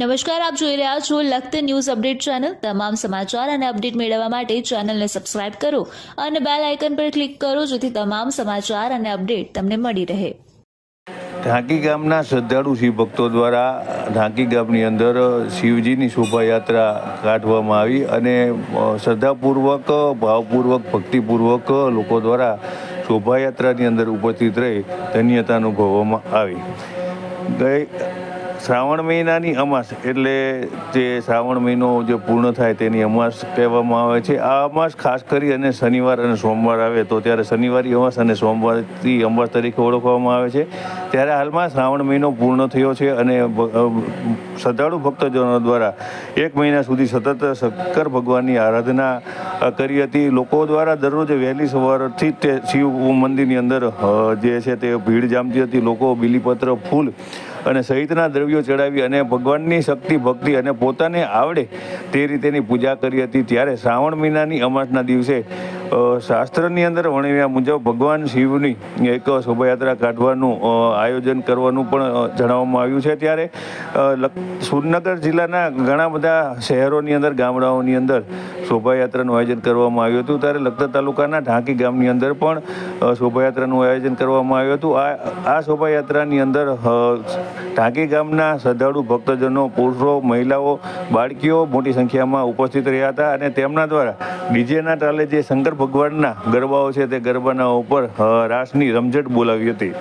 નમસ્કાર, આપ જોઈ રહ્યા છો લખત ન્યૂઝ અપડેટ ચેનલ. તમામ સમાચાર અને અપડેટ મેળવવા માટે ચેનલને સબસ્ક્રાઇબ કરો અને બેલ આઇકન પર ક્લિક કરો જેથી તમામ સમાચાર અને અપડેટ તમને મળી રહે. ઢાંકી ગામના શ્રદ્ધાળુ શિવ ભક્તો દ્વારા ઢાંકી ગામની અંદર શિવજીની શોભાયાત્રા કાઢવામાં આવી અને શ્રદ્ધાપૂર્વક, ભાવપૂર્વક, ભક્તિપૂર્વક લોકો દ્વારા શોભાયાત્રાની અંદર ઉપસ્થિત રહી ધન્યતા અનુભવવામાં આવી. ગઈ શ્રાવણ મહિનાની અમાસ એટલે જે શ્રાવણ મહિનો જે પૂર્ણ થાય તેની અમાસ કહેવામાં આવે છે. આ અમાસ ખાસ કરી અને શનિવાર અને સોમવાર આવે તો ત્યારે શનિવારી અમાસ અને સોમવારથી અમાસ તરીકે ઓળખવામાં આવે છે. ત્યારે હાલમાં શ્રાવણ મહિનો પૂર્ણ થયો છે અને શ્રદ્ધાળુ ભક્તજનો દ્વારા એક મહિના સુધી સતત શંકર ભગવાનની આરાધના કરી હતી. લોકો દ્વારા દરરોજ વહેલી સવારથી તે શિવ મંદિરની અંદર જે છે તે ભીડ જામતી હતી. લોકો બીલીપત્ર, ફૂલ અને સહિતના દ્રવ્યો ચડાવી અને ભગવાનની શક્તિ, ભક્તિ અને પોતાને આવડે તે રીતેની પૂજા કરી હતી. ત્યારે શ્રાવણ મહિનાની અમાસના દિવસે શાસ્ત્રની અંદર વર્ણવ્યા મુજબ ભગવાન શિવની એક શોભાયાત્રા કાઢવાનું આયોજન કરવાનું પણ જણાવવામાં આવ્યું છે. ત્યારે સુરનગર જિલ્લાના ઘણા બધા શહેરોની અંદર, ગામડાઓની અંદર શોભાયાત્રાનું આયોજન કરવામાં આવ્યું હતું. ત્યારે લખતર તાલુકાના ઢાંકી ગામની અંદર પણ શોભાયાત્રાનું આયોજન કરવામાં આવ્યું હતું. આ આ શોભાયાત્રાની અંદર ઢાંકી ગામના શ્રદ્ધાળુ ભક્તજનો, પુરુષો, મહિલાઓ, બાળકીઓ મોટી સંખ્યામાં ઉપસ્થિત રહ્યા હતા અને તેમના દ્વારા ડીજેના તાલે જે શંકર ભગવાનના ગરબાઓ છે તે ગરબાના ઉપર રાસની રમઝટ બોલાવી હતી.